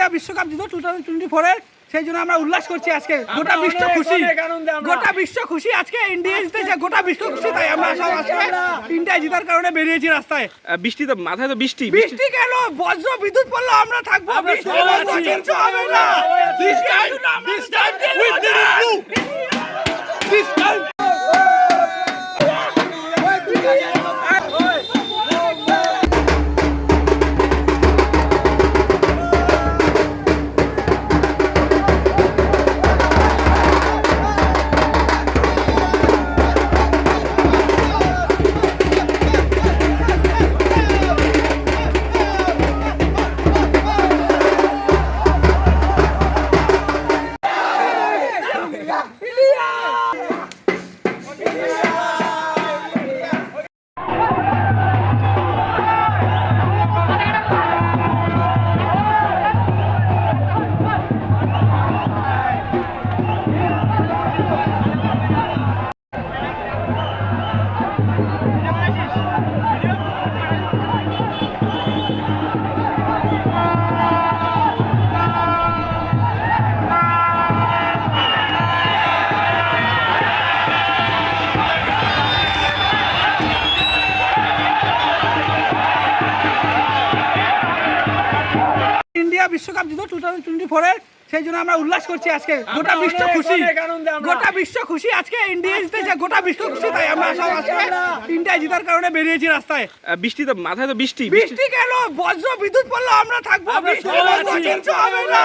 India বিশ্বকাপ জিতো two thousand twenty ফোরের সেই জন্য আমরা উল্লাস করছি আজকে। গোটা বিশ্ব খুশি। গোটা বিশ্ব খুশি আজকে ইন্ডিয়া জিতেছে গোটা বিশ্ব খুশি তাই আমরা সব আজকে ইন্ডিয়া জেতার কারণে বেরিয়েছি রাস্তায়। বৃষ্টি তো মাথায় তো বৃষ্টি বৃষ্টি কেন? বজ্র বিদ্যুৎ পড়ল আমরা থাকব। বৃষ্টি হবে না। বিশ্বকাপ টু থাউজেন্ড টোয়েন্টি ফোরের সেই জন্য আমরা উল্লাস করছি আজকে। গোটা বিশ্ব খুশি। গোটা বিশ্ব খুশি আজকে ইন্ডিয়া জিতেছে গোটা বিশ্ব খুশি তাই আমরা সব আজকে ইন্ডিয়া জিতার কারণে বেরিয়েছি রাস্তায়। বৃষ্টি তো মাথায় তো বৃষ্টি। বৃষ্টি কেন? বজ্র বিদ্যুৎ পড়ল আমরা থাকব। বৃষ্টি হবে না।